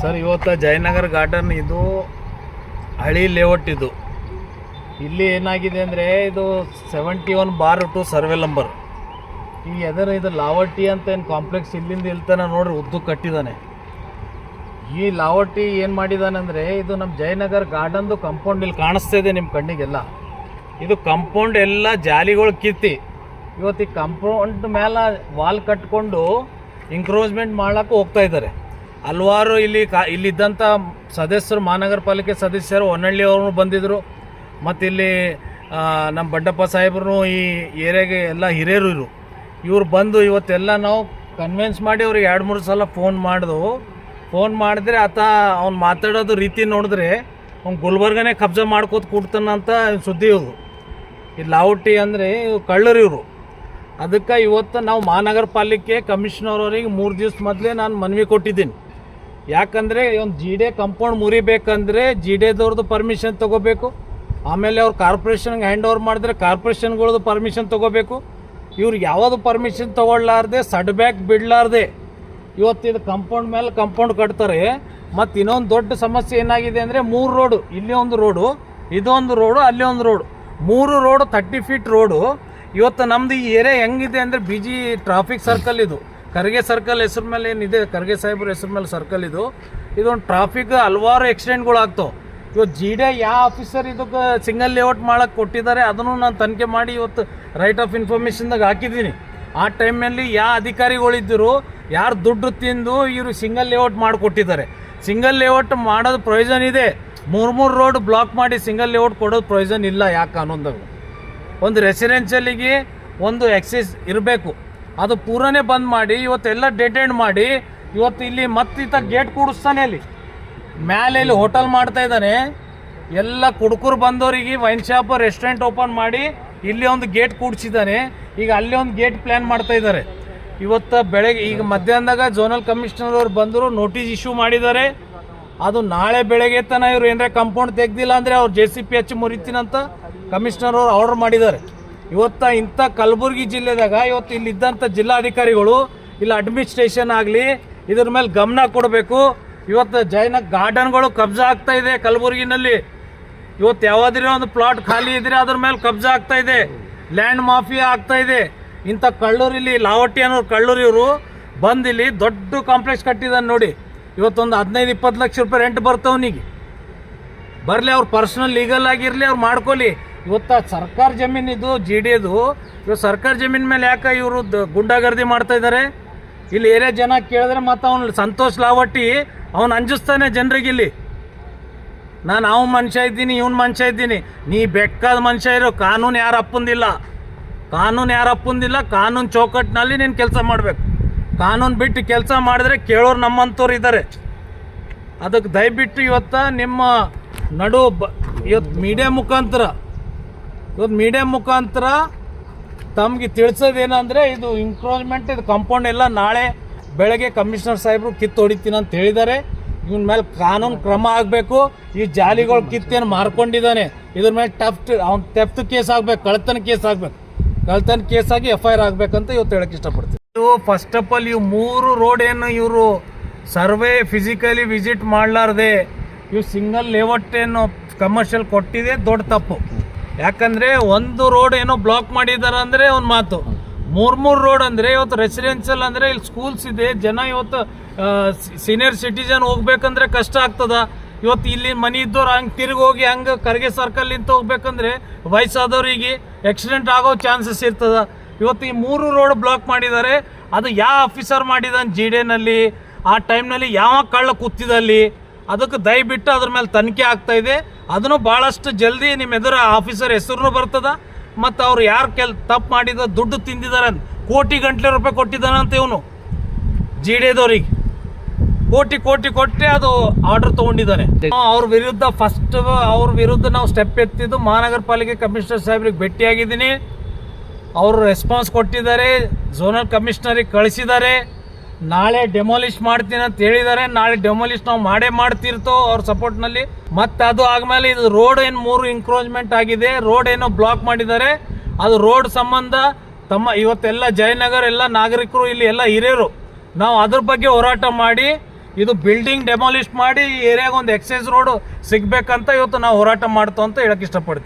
Sir, ಇವತ್ತು Jayanagar garden ಇದು ಹಳಿ ಲೇಔಟ್ ಇದು. ಇಲ್ಲಿ ಏನಾಗಿದೆ ಅಂದರೆ ಇದು seventy one bar two survey number ಈ ಎದರ ಇದು ಲಾವಟಿ ಅಂತ ಏನು ಕಾಂಪ್ಲೆಕ್ಸ್ ಇಲ್ಲಿಂದ ಇಲ್ತಾನೆ ನೋಡ್ರಿ, ಉದ್ದು ಕಟ್ಟಿದ್ದಾನೆ ಈ ಲಾವಟಿ ಏನು ಮಾಡಿದಾನೆ ಅಂದರೆ ಇದು ನಮ್ಮ ಜಯನಗರ್ ಗಾರ್ಡನ್ದು ಕಂಪೌಂಡ್ ಇಲ್ಲಿ ಕಾಣಿಸ್ತಾ ಇದೆ ನಿಮ್ಮ ಕಣ್ಣಿಗೆಲ್ಲ. ಇದು ಕಂಪೌಂಡ್ ಎಲ್ಲ ಜಾಲಿಗಳು ಕಿತ್ತಿ ಇವತ್ತು ಈ ಕಂಪೌಂಡ್ ಮೇಲೆ ವಾಲ್ ಕಟ್ಕೊಂಡು ಎಂಕ್ರೋಚ್ಮೆಂಟ್ ಮಾಡೋಕ್ಕೆ ಹೋಗ್ತಾ ಇದ್ದಾರೆ ಹಲವಾರು ಇಲ್ಲಿ ಕಾ ಇಲ್ಲಿದ್ದಂಥ ಸದಸ್ಯರು, ಮಹಾನಗರ ಪಾಲಿಕೆ ಸದಸ್ಯರು, ಹೊನ್ನಳ್ಳಿ ಅವರು ಬಂದಿದ್ದರು ಮತ್ತು ಇಲ್ಲಿ ನಮ್ಮ ಬಂಡಪ್ಪ ಸಾಹೇಬ್ರು ಈ ಏರಿಯಾಗೆ ಎಲ್ಲ ಹಿರಿಯರು ಇರು ಇವ್ರು ಬಂದು ಇವತ್ತೆಲ್ಲ ನಾವು ಕನ್ವಿನ್ಸ್ ಮಾಡಿ ಅವ್ರಿಗೆ ಎರಡು, ಮೂರು ಸಲ ಫೋನ್ ಮಾಡಿದೆವು ಫೋನ್ ಮಾಡಿದ್ರೆ ಆತ ಅವ್ನು ಮಾತಾಡೋದು ರೀತಿ ನೋಡಿದ್ರೆ ಅವ್ನು ಗುಲ್ಬರ್ಗನೇ ಕಬ್ಜಾ ಮಾಡ್ಕೋತ ಕೂಡ್ತಾನಂತ ಸುದ್ದಿ ಇವರು ಈ ಲಾವುಟಿ ಅಂದರೆ ಕಳ್ಳರು ಇವರು. ಅದಕ್ಕೆ ಇವತ್ತು ನಾವು ಮಹಾನಗರ ಪಾಲಿಕೆ ಕಮಿಷನರ್ ಅವರಿಗೆ ಮೂರು ದಿವಸ ಮೊದಲೇ ನಾನು ಮನವಿ ಕೊಟ್ಟಿದ್ದೀನಿ. ಯಾಕಂದರೆ ಒಂದು ಜಿ ಡೆ ಕಂಪೌಂಡ್ ಮುರಿಬೇಕಂದ್ರೆ ಜಿ ಡೆದವ್ರದ್ದು ಪರ್ಮಿಷನ್ ತೊಗೋಬೇಕು. ಆಮೇಲೆ ಅವ್ರು ಕಾರ್ಪೊರೇಷನ್ಗೆ ಹ್ಯಾಂಡ್ ಓವರ್ ಮಾಡಿದ್ರೆ ಕಾರ್ಪೊರೇಷನ್ಗಳದ್ದು ಪರ್ಮಿಷನ್ ತೊಗೋಬೇಕು. ಇವ್ರು ಯಾವುದು ಪರ್ಮಿಷನ್ ತೊಗೊಳ್ಲಾರ್ದೆ ಸಡ್ ಬ್ಯಾಕ್ ಬಿಡಲಾರ್ದೆ. ಇವತ್ತು ಇದು ಕಂಪೌಂಡ್ ಮೇಲೆ ಕಂಪೌಂಡ್ ಕಟ್ತಾರೆ. ಮತ್ತು ಇನ್ನೊಂದು ದೊಡ್ಡ ಸಮಸ್ಯೆ ಏನಾಗಿದೆ ಅಂದರೆ ಮೂರು ರೋಡು, ಇಲ್ಲಿ ಒಂದು ರೋಡು, ಇದೊಂದು ರೋಡು, ಅಲ್ಲಿ ಒಂದು ರೋಡು. ಮೂರು ರೋಡು ತರ್ಟಿ ಫೀಟ್ ರೋಡು. ಇವತ್ತು ನಮ್ಮದು ಈ ಏರಿಯಾ ಹೆಂಗಿದೆ ಅಂದರೆ ಬಿಜಿ ಟ್ರಾಫಿಕ್ ಸರ್ಕಲ್ ಇದು. ಖರ್ಗೆ ಸರ್ಕಲ್ ಹೆಸರು ಮೇಲೆ ಏನಿದೆ? ಖರ್ಗೆ ಸಾಹೇಬ್ರ ಹೆಸರು ಮೇಲೆ ಸರ್ಕಲ್ ಇದು. ಇದೊಂದು ಟ್ರಾಫಿಕ್ ಹಲವಾರು ಆಕ್ಸಿಡೆಂಟ್ಗಳು ಆಗ್ತಾವೆ. ಇವತ್ತು ಜಿ ಡೆ ಯಾವ ಆಫೀಸರ್ ಇದಕ್ಕೆ ಸಿಂಗಲ್ ಲೇಔಟ್ ಮಾಡಕ್ಕೆ ಕೊಟ್ಟಿದ್ದಾರೆ, ಅದನ್ನು ನಾನು ತನಿಖೆ ಮಾಡಿ ಇವತ್ತು ರೈಟ್ ಆಫ್ ಇನ್ಫಾರ್ಮೇಷನ್ದಾಗ ಹಾಕಿದ್ದೀನಿ. ಆ ಟೈಮಲ್ಲಿ ಯಾವ ಅಧಿಕಾರಿಗಳಿದ್ದರು ಯಾರು ದುಡ್ಡು ತಿಂದು ಇವರು ಸಿಂಗಲ್ ಲೇಔಟ್ ಮಾಡಿಕೊಟ್ಟಿದ್ದಾರೆ. ಸಿಂಗಲ್ ಲೇಔಟ್ ಮಾಡೋದು ಪ್ರಯೋಜನ ಇದೆ. ಮೂರು ಮೂರು ರೋಡ್ ಬ್ಲಾಕ್ ಮಾಡಿ ಸಿಂಗಲ್ ಲೇಔಟ್ ಕೊಡೋದು ಪ್ರಯೋಜನ ಇಲ್ಲ ಯಾಕೆ ಕಾನೂನ್ದಾಗ ಒಂದು ರೆಸಿಡೆನ್ಷಿಯಲಿಗೆ ಒಂದು ಎಕ್ಸೈಸ್ ಇರಬೇಕು. ಅದು ಪೂರನೇ ಬಂದ್ ಮಾಡಿ, ಇವತ್ತೆಲ್ಲ ಡೆಡ್ ಎಂಡ್ ಮಾಡಿ, ಇವತ್ತು ಇಲ್ಲಿ ಮತ್ತಿತ್ತ ಗೇಟ್ ಕೂಡಿಸ್ತಾನೆ ಅಲ್ಲಿ. ಮ್ಯಾಲೆ ಇಲ್ಲಿ ಹೋಟೆಲ್ ಮಾಡ್ತಾ ಇದ್ದಾನೆ. ಎಲ್ಲ ಕುಡುಕರು ಬಂದವರಿಗೆ ವೈನ್ ಶಾಪ್ ರೆಸ್ಟೋರೆಂಟ್ ಓಪನ್ ಮಾಡಿ ಇಲ್ಲಿ ಒಂದು ಗೇಟ್ ಕೂಡಿಸಿದ್ದಾನೆ. ಈಗ ಅಲ್ಲಿ ಒಂದು ಗೇಟ್ ಪ್ಲ್ಯಾನ್ ಮಾಡ್ತಾ ಇದ್ದಾರೆ. ಇವತ್ತು ಬೆಳಗ್ಗೆ, ಈಗ ಮಧ್ಯಾಹ್ನದಾಗ ಝೋನಲ್ ಕಮಿಷನರ್ ಅವ್ರು ಬಂದರು ನೋಟಿಸ್ ಇಶ್ಯೂ ಮಾಡಿದ್ದಾರೆ. ಅದು ನಾಳೆ ಬೆಳಗ್ಗೆ ತನಕ ಇವರು ಏನರ ಕಂಪೌಂಡ್ ತೆಗ್ದಿಲ್ಲ ಅಂದರೆ ಅವ್ರು ಜೆ ಸಿ ಪಿ ಹಚ್ಚಿ ಮುರಿತೀನಂತ ಕಮಿಷನರ್ ಅವ್ರು ಆರ್ಡರ್ ಮಾಡಿದ್ದಾರೆ. ಇವತ್ತ ಇಂಥ ಕಲಬುರಗಿ ಜಿಲ್ಲೆದಾಗ ಇವತ್ತು ಇಲ್ಲಿದ್ದಂಥ ಜಿಲ್ಲಾಧಿಕಾರಿಗಳು ಇಲ್ಲಿ ಅಡ್ಮಿನಿಸ್ಟ್ರೇಷನ್ ಆಗಲಿ ಇದ್ರ ಮೇಲೆ ಗಮನ ಕೊಡಬೇಕು. ಇವತ್ತು ಜೈನ ಗಾರ್ಡನ್ಗಳು ಕಬ್ಜಾ ಆಗ್ತಾ ಇದೆ ಕಲಬುರಗಿನಲ್ಲಿ. ಇವತ್ತು ಯಾವುದೇ ಒಂದು ಪ್ಲಾಟ್ ಖಾಲಿ ಇದ್ರೆ ಅದ್ರ ಮೇಲೆ ಕಬ್ಜಾ ಆಗ್ತಾ ಇದೆ. ಲ್ಯಾಂಡ್ ಮಾಫಿಯಾ ಆಗ್ತಾ ಇದೆ. ಇಂಥ ಕಳ್ಳೂರು ಇಲ್ಲಿ ಲಾವಟಿ ಅನ್ನೋರು ಕಳ್ಳೂರು ಇವರು ಬಂದು ಇಲ್ಲಿ ದೊಡ್ಡ ಕಾಂಪ್ಲೆಕ್ಸ್ ಕಟ್ಟಿದ್ದಾನೆ ನೋಡಿ. ಇವತ್ತೊಂದು ಹದಿನೈದು ಇಪ್ಪತ್ತು ಲಕ್ಷ ರೂಪಾಯಿ ರೆಂಟ್ ಬರ್ತವನಿಗೆ. ಬರಲಿ, ಅವ್ರು ಪರ್ಸನಲ್ ಲೀಗಲ್ ಆಗಿರಲಿ, ಅವ್ರು ಮಾಡ್ಕೊಳ್ಳಿ ಇವತ್ತು ಸರ್ಕಾರ ಜಮೀನಿದು, ಜಿ ಡಿದು ಇವತ್ತು ಸರ್ಕಾರ ಜಮೀನ್ ಮೇಲೆ ಯಾಕೆ ಇವರು ಗುಂಡಾಗರ್ದಿ ಮಾಡ್ತಾ ಇದ್ದಾರೆ ಇಲ್ಲಿ ಏರಿಯಾ ಜನ ಕೇಳಿದ್ರೆ ಮತ್ತು ಅವ್ನು ಸಂತೋಷ್ ಲಾವಟ್ಟಿ, ಅವ್ನು ಅಂಜಿಸ್ತಾನೆ ಜನರಿಗೆ ಇಲ್ಲಿ. ನಾನು ಅವ್ನು ಮನುಷ್ಯ ಇದ್ದೀನಿ, ಇವ್ನು ಮನುಷ್ಯ ಇದ್ದೀನಿ. ನೀ ಬೆಕ್ಕಾದ ಮನುಷ್ಯ ಇರೋ, ಕಾನೂನು ಯಾರು ಅಪ್ಪಂದಿಲ್ಲ. ಕಾನೂನು ಯಾರು ಅಪ್ಪಂದಿಲ್ಲ, ಕಾನೂನು ಚೌಕಟ್ಟಿನಲ್ಲಿ ನೀನು ಕೆಲಸ ಮಾಡಬೇಕು. ಕಾನೂನು ಬಿಟ್ಟು ಕೆಲಸ ಮಾಡಿದ್ರೆ ಕೇಳೋರು ನಮ್ಮಂಥವ್ರು ಇದ್ದಾರೆ ಅದಕ್ಕೆ ದಯವಿಟ್ಟು ಇವತ್ತು ನಿಮ್ಮ ನಡು ಇವತ್ತು ಮೀಡಿಯಾ ಮುಖಾಂತರ ಇವತ್ತು ಮೀಡಿಯಾ ಮುಖಾಂತರ ತಮಗೆ ತಿಳಿಸೋದೇನಂದರೆ ಇದು ಇನ್ಕ್ರೋಚ್ಮೆಂಟ್ ಇದು ಕಾಂಪೌಂಡ್ ಎಲ್ಲ ನಾಳೆ ಬೆಳಗ್ಗೆ ಕಮಿಷನರ್ ಸಾಹೇಬರು ಕಿತ್ತು ಹೊಡಿತೀನಿ ಅಂತ ಹೇಳಿದ್ದಾರೆ. ಇವನ ಮೇಲೆ ಕಾನೂನು ಕ್ರಮ ಆಗಬೇಕು. ಈ ಜಾಲಿಗಳು ಕಿತ್ತೇನು ಮಾರ್ಕೊಂಡಿದ್ದಾನೆ. ಇದ್ರ ಮೇಲೆ ಟಫ್ಟ್, ಅವ್ನು ಟೆಫ್ತ್ ಕೇಸ್ ಆಗಬೇಕು ಕಳ್ತನ ಕೇಸ್ ಆಗಬೇಕು. ಕಳ್ತನ ಕೇಸ್ ಆಗಿ ಎಫ್ ಐ ಆರ್ ಆಗಬೇಕಂತ ಇವತ್ತು ಹೇಳಕ್ಕೆ ಇಷ್ಟಪಡ್ತೀನಿ. ಇವು ಫಸ್ಟ್ ಆಫ್ ಆಲ್ ಇವು ಮೂರು ರೋಡ್ ಏನು ಇವರು ಸರ್ವೆ ಫಿಸಿಕಲಿ ವಿಸಿಟ್ ಮಾಡಲಾರ್ದೆ, ಇವು ಸಿಂಗಲ್ ಲೇಔಟ್ ಏನು ಕಮರ್ಷಿಯಲ್ ಕೊಟ್ಟಿದೆ ದೊಡ್ಡ ತಪ್ಪು. ಯಾಕಂದರೆ ಒಂದು ರೋಡ್ ಏನೋ ಬ್ಲಾಕ್ ಮಾಡಿದ್ದಾರೆ ಅಂದರೆ ಒಂದು ಮಾತು. ಮೂರು ಮೂರು ರೋಡ್ ಅಂದರೆ ಇವತ್ತು ರೆಸಿಡೆನ್ಷಿಯಲ್ ಅಂದರೆ ಇಲ್ಲಿ ಸ್ಕೂಲ್ಸ್ ಇದೆ, ಜನ ಇವತ್ತು ಸೀನಿಯರ್ ಸಿಟಿಜನ್ ಹೋಗ್ಬೇಕಂದ್ರೆ ಕಷ್ಟ ಆಗ್ತದ. ಇವತ್ತು ಇಲ್ಲಿ ಮನೆ ಇದ್ದವ್ರು ಹಂಗೆ ತಿರುಗಿ ಹೋಗಿ ಹಂಗೆ ಕರ್ಗೆ ಸರ್ಕಲ್ ನಿಂತ ಹೋಗ್ಬೇಕಂದ್ರೆ ವಯಸ್ಸಾದವ್ರಿಗೆ ಆಕ್ಸಿಡೆಂಟ್ ಆಗೋ ಚಾನ್ಸಸ್ ಇರ್ತದ. ಇವತ್ತು ಈ ಮೂರು ರೋಡ್ ಬ್ಲಾಕ್ ಮಾಡಿದ್ದಾರೆ ಅದು ಯಾವ ಆಫೀಸರ್ ಮಾಡಿದಾನೆ ಜಿ ಡಿನಲ್ಲಿ ಆ ಟೈಮ್ನಲ್ಲಿ ಯಾವ ಕಳ್ಳ ಕೂತಿದಲ್ಲಿ ಅದಕ್ಕೆ ದಯವಿಟ್ಟು ಅದ್ರ ಮೇಲೆ ತನಿಖೆ ಆಗ್ತಾ ಇದೆ. ಅದನ್ನು ಭಾಳಷ್ಟು ಜಲ್ದಿ ನಿಮ್ಮ ಎದುರು ಆಫೀಸರ್ ಹೆಸರು ಬರ್ತದ, ಮತ್ತು ಅವ್ರು ಯಾರು ಕೆಲ್ ತಪ್ಪು ಮಾಡಿದ ದುಡ್ಡು ತಿಂದಿದ್ದಾರೆ ಅಂತ. ಕೋಟಿ ಗಂಟ್ಲೆ ರೂಪಾಯಿ ಕೊಟ್ಟಿದ್ದಾನಂತ ಇವನು. ಜಿ ಡಿದವ್ರಿಗೆ ಕೋಟಿ ಕೋಟಿ ಕೊಟ್ಟೆ ಅದು ಆರ್ಡರ್ ತೊಗೊಂಡಿದ್ದಾನೆ. ಅವ್ರ ವಿರುದ್ಧ ಫಸ್ಟ್ ಅವ್ರ ವಿರುದ್ಧ ನಾವು ಸ್ಟೆಪ್ ಎತ್ತಿದ್ದು ಮಹಾನಗರ ಪಾಲಿಕೆ ಕಮಿಷನರ್ ಸಾಹೇಬ್ರಿಗೆ ಭೇಟಿಯಾಗಿದ್ದೀನಿ. ಅವರು ರೆಸ್ಪಾನ್ಸ್ ಕೊಟ್ಟಿದ್ದಾರೆ ಝೋನಲ್ ಕಮಿಷನರಿಗೆ ಕಳಿಸಿದ್ದಾರೆ. ನಾಳೆ ಡೆಮಾಲಿಷ್ ಮಾಡ್ತೀನಿ ಅಂತ ಹೇಳಿದ್ದಾರೆ ನಾಳೆ ಡೆಮಾಲಿಷ್ ನಾವು ಮಾಡೇ ಮಾಡ್ತಿರ್ತೋ ಅವ್ರ ಸಪೋರ್ಟ್ನಲ್ಲಿ ಮತ್ತೆ ಅದು ಆದ್ಮೇಲೆ ಇದು ರೋಡ್ ಏನು ಮೂರು ಇಂಕ್ರೋಚ್ಮೆಂಟ್ ಆಗಿದೆ ರೋಡ್ ಏನೋ ಬ್ಲಾಕ್ ಮಾಡಿದ್ದಾರೆ ಅದು ರೋಡ್ ಸಂಬಂಧ ತಮ್ಮ ಇವತ್ತೆಲ್ಲ ಜಯನಗರ ಎಲ್ಲ ನಾಗರಿಕರು, ಇಲ್ಲಿ ಎಲ್ಲ ಹಿರಿಯರು, ನಾವು ಅದ್ರ ಬಗ್ಗೆ ಹೋರಾಟ ಮಾಡಿ, ಇದು ಬಿಲ್ಡಿಂಗ್ ಡೆಮಾಲಿಷ್ ಮಾಡಿ, ಈ ಏರಿಯಾಗ ಒಂದು ಎಕ್ಸೈಸ್ ರೋಡ್ ಸಿಗ್ಬೇಕಂತ ಇವತ್ತು ನಾವು ಹೋರಾಟ ಮಾಡ್ತೋ ಅಂತ ಹೇಳಕ್ ಇಷ್ಟಪಡ್ತೀನಿ.